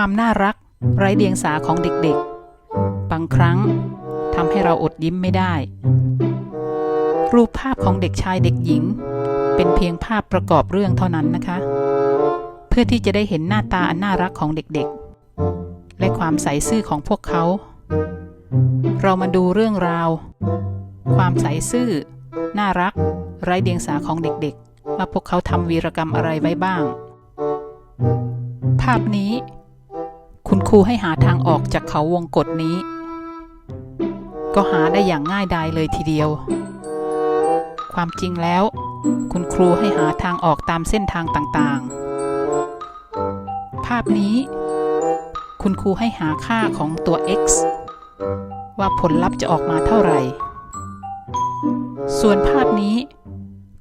ความน่ารัก ไร้เดียงสาของเด็กๆ บางครั้งทำให้เราอดยิ้มไม่ได้ รูปภาพของเด็กชายเด็กหญิง เป็นเพียงภาพประกอบเรื่องเท่านั้นนะคะ เพื่อที่จะได้เห็นหน้าตาอันน่ารักของเด็กๆ และความใสซื่อของพวกเขา เรามาดูเรื่องราว ความใสซื่อ น่ารัก ไร้เดียงสาของเด็กๆว่าพวกเขาทำวีรกรรมอะไรไว้บ้าง ภาพนี้ คุณครูให้หาทางออกจากเขาวงกฏนี้ ก็หาได้อย่างง่ายดายเลยทีเดียว ความจริงแล้ว คุณครูให้หาทางออกตามเส้นทางต่างๆ ภาพนี้ คุณครูให้หาค่าของตัว x ว่าผลลัพธ์จะออกมาเท่าไหร่ ส่วนภาพนี้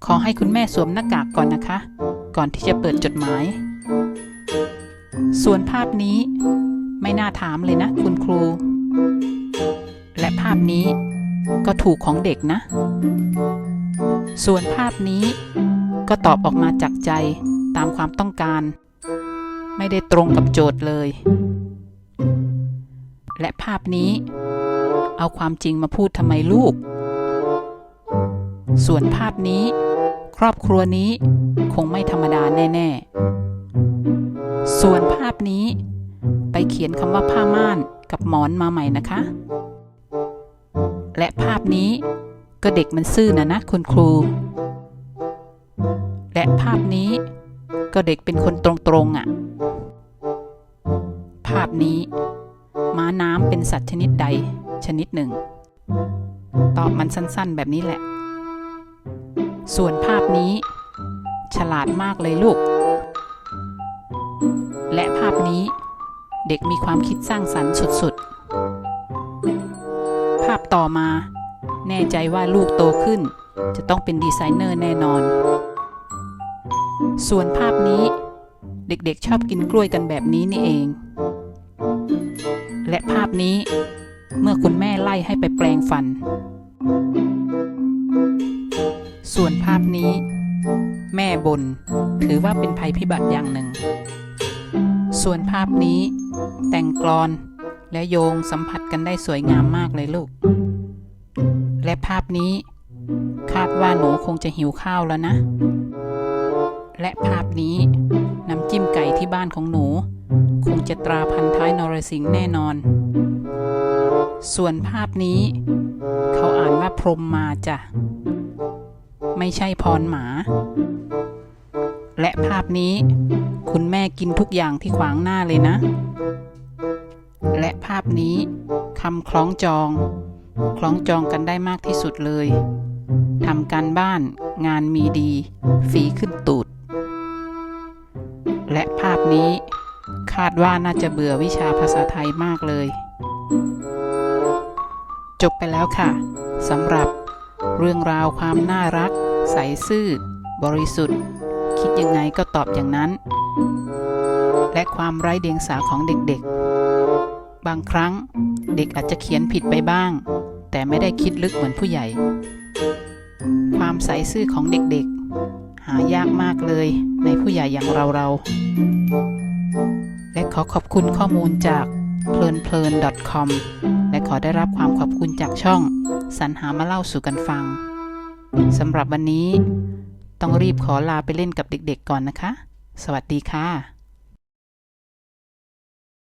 ขอให้คุณแม่สวมหน้ากากก่อนนะคะ ก่อนที่จะเปิดจดหมาย ส่วนภาพนี้ไม่น่าถามเลยนะคุณครู และภาพนี้ก็ถูกของเด็กนะ ส่วนภาพนี้ก็ตอบออกมาจากใจตามความต้องการ ไม่ได้ตรงกับโจทย์เลย และภาพนี้ เอาความจริงมาพูดทำไมลูก ส่วนภาพนี้ ครอบครัวนี้คงไม่ธรรมดาแน่ ๆ ส่วนภาพนี้ ไปเขียนคำว่าผ้าม่านกับหมอนมาใหม่นะคะ และภาพนี้ก็เด็กมันซื่อนะนะคุณครู และภาพนี้ก็เด็กเป็นคนตรงๆอะ่ะ ภาพนี้ม้าน้ำเป็นสัตว์ชนิดใดชนิดหนึ่ง ตอบมันสั้นๆแบบนี้แหละ ส่วนภาพนี้ ฉลาดมากเลยลูก และภาพนี้เด็กมีความคิดสร้างสรรค์สุดๆ ภาพต่อมา แน่ใจว่าลูกโตขึ้น จะต้องเป็นดีไซเนอร์แน่นอน ส่วนภาพนี้ เด็กๆชอบกินกล้วยกันแบบนี้นี่เอง และภาพนี้เมื่อคุณแม่ไล่ให้ไปแปลงฟัน ส่วนภาพนี้ แม่บนถือว่าเป็นภัยพิบัติอย่างหนึ่ง ส่วนภาพนี้ แต่งกลอนและโยงสัมผัสกันได้สวยงามมากเลยลูก และภาพนี้ คาดว่าหนูคงจะหิวข้าวแล้วนะ และภาพนี้น้ำจิ้มไก่ที่บ้านของหนู คงจะตราพันท้ายนรสิงห์แน่นอน ส่วนภาพนี้ เขาอ่านว่าพรมมาจ้ะ ไม่ใช่พรหมา และภาพนี้ คุณแม่กินทุกอย่างที่ขวางหน้าเลยนะ และภาพนี้คำคล้องจอง คล้องจองกันได้มากที่สุดเลยทำการบ้านงานมีดี ฝีขึ้นตูด และภาพนี้คาดว่าน่าจะเบื่อวิชาภาษาไทยมากเลย จบไปแล้วค่ะสำหรับเรื่องราวความน่ารัก ใสซื่อบริสุทธิ์ คิดยังไงก็ตอบอย่างนั้น และความไร้เดียงสาของเด็กๆ บางครั้งเด็กอาจจะเขียนผิดไปบ้าง แต่ไม่ได้คิดลึกเหมือนผู้ใหญ่ ความใสซื่อของเด็กๆ หายากมากเลยในผู้ใหญ่อย่างเราๆและขอขอบคุณข้อมูลจากเพลินเพลิน .com และขอได้รับความขอบคุณจากช่องสรรหามาเล่าสู่กันฟังสำหรับวันนี้ ต้องรีบขอลาไปเล่นกับเด็กๆก่อนนะคะ สวัสดีค่ะ